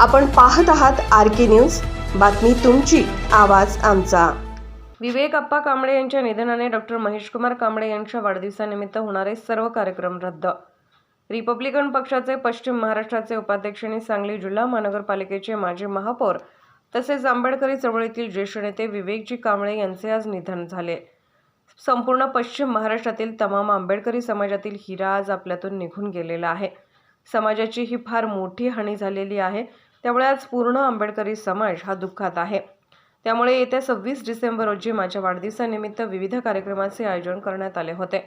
आपण पाहत आहात आर के न्यूज. बातमी तुमची आवाज आमचा. विवेक अप्पा कांबळे यांच्या निधनाने डॉक्टर महेशकुमार कांबळे यांच्या वाढदिवसानिमित्त होणारे सर्व कार्यक्रम रद्द. रिपब्लिकन पक्षाचे पश्चिम महाराष्ट्राचे उपाध्यक्ष आणि सांगली जिल्हा महानगरपालिकेचे माजी महापौर तसेच आंबेडकरी चळवळीतील ज्येष्ठ नेते विवेकजी कांबळे यांचे आज निधन झाले. संपूर्ण पश्चिम महाराष्ट्रातील तमाम आंबेडकरी समाजातील हिरा आज आपल्यातून निघून गेलेला आहे. समाजाची ही फार मोठी हानी झालेली आहे. त्यामुळे आज पूर्ण आंबेडकरी समाज हा दुःखात आहे. त्यामुळे येत्या सव्वीस डिसेंबर रोजी माझ्या वाढदिवसानिमित्त विविध कार्यक्रमाचे आयोजन करण्यात आले होते.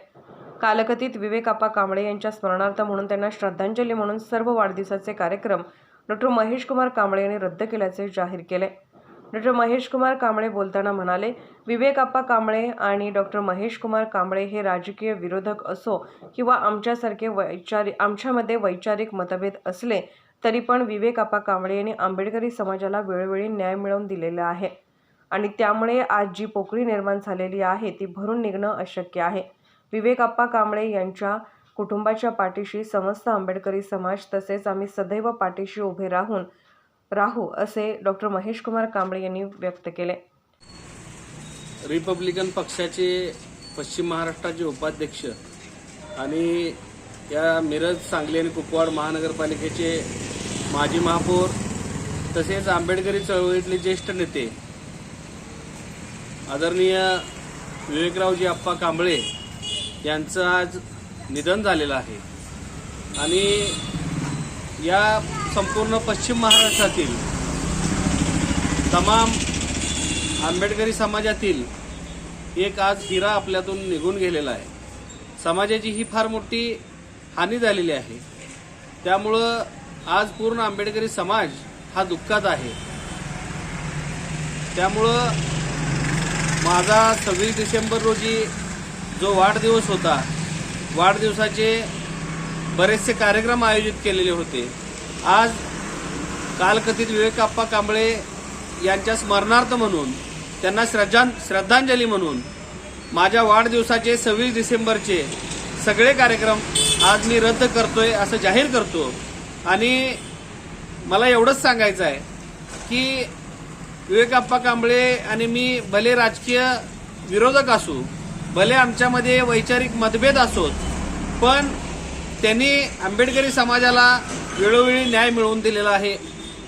कालकथित विवेक आप्पा कांबळे यांच्या स्मरणार्थ म्हणून त्यांना श्रद्धांजली म्हणून सर्व वाढदिवसाचे कार्यक्रम डॉक्टर महेश कुमार कांबळे यांनी रद्द केल्याचे जाहीर केले. डॉक्टर महेश कुमार कांबळे बोलताना म्हणाले विवेक आप्पा कांबळे आणि डॉक्टर महेश कुमार कांबळे हे राजकीय विरोधक असो किंवा आमच्यासारखे वैचारिक आमच्यामध्ये वैचारिक मतभेद असले तरी पण विवेक आप्पा कांबळे यांनी आंबेडकरी समाजाला वेळोवेळी न्याय मिळवून दिलेला आहे. आणि त्यामुळे आज जी पोकळी निर्माण झालेली आहे ती भरून निघणं अशक्य आहे. विवेक आप्पा कांबळे यांच्या कुटुंबाच्या पाठीशी समस्त आंबेडकरी समाज तसेच आम्ही सदैव पाठीशी उभे राहून राहू असे डॉक्टर महेश कुमार कांबळे यांनी व्यक्त केले. रिपब्लिकन पक्षाचे पश्चिम महाराष्ट्राचे उपाध्यक्ष आणि या मिरज सांगली आणि कुपवाड महानगरपालिकेचे माजी महापौर तसेच आंबेडकरी चळवळीतले ज्येष्ठ नेते आदरणीय विवेकरावजी आप्पा कांबळे यांचं आज निधन झालेलं आहे. आणि या संपूर्ण पश्चिम महाराष्ट्रातील तमाम आंबेडकरी समाजातील एक आज हिरा आपल्यातून निघून गेलेला आहे. समाजाची ही फार मोठी हानी झालेली आहे. त्यामुळं आज पूर्ण आंबेडकरी समाज हा दुःखात आहे. त्यामुळं माझा सव्वीस डिसेंबर रोजी जो वाढदिवस होता वाढदिवसाचे बरेचसे कार्यक्रम आयोजित केलेले होते. आज कालकथित विवेकाप्पा कांबळे यांच्या स्मरणार्थ म्हणून त्यांना श्रद्धां श्रद्धांजली म्हणून माझ्या वाढदिवसाचे सव्वीस डिसेंबरचे सगळे कार्यक्रम आज मी रद्द करतोय असं जाहीर करतो. आणि मला एवढंच सांगायचं आहे की विवेकाप्पा कांबळे आणि मी भले राजकीय विरोधक असू भले आमच्यामध्ये वैचारिक मतभेद असोत पण त्यांनी आंबेडकरी समाजाला वेळोवेळी न्याय मिळवून दिलेला आहे.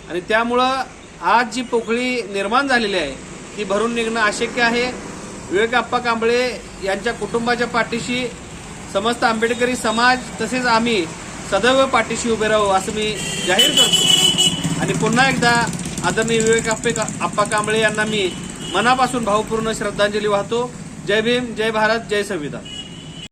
आणि त्यामुळं आज जी पोकळी निर्माण झालेली आहे ती भरून निघणं अशक्य आहे. विवेकाप्पा कांबळे यांच्या कुटुंबाच्या पाठीशी समस्त आंबेडकरी समाज तसेच आम्ही सदैव पाठीशी उभे राहू असं मी जाहीर करतो. आणि पुन्हा एकदा आदरणीय विवेक आप्पे आप्पा कांबळे यांना मी मनापासून भावपूर्ण श्रद्धांजली वाहतो. जय भीम जय भारत जय संविधान.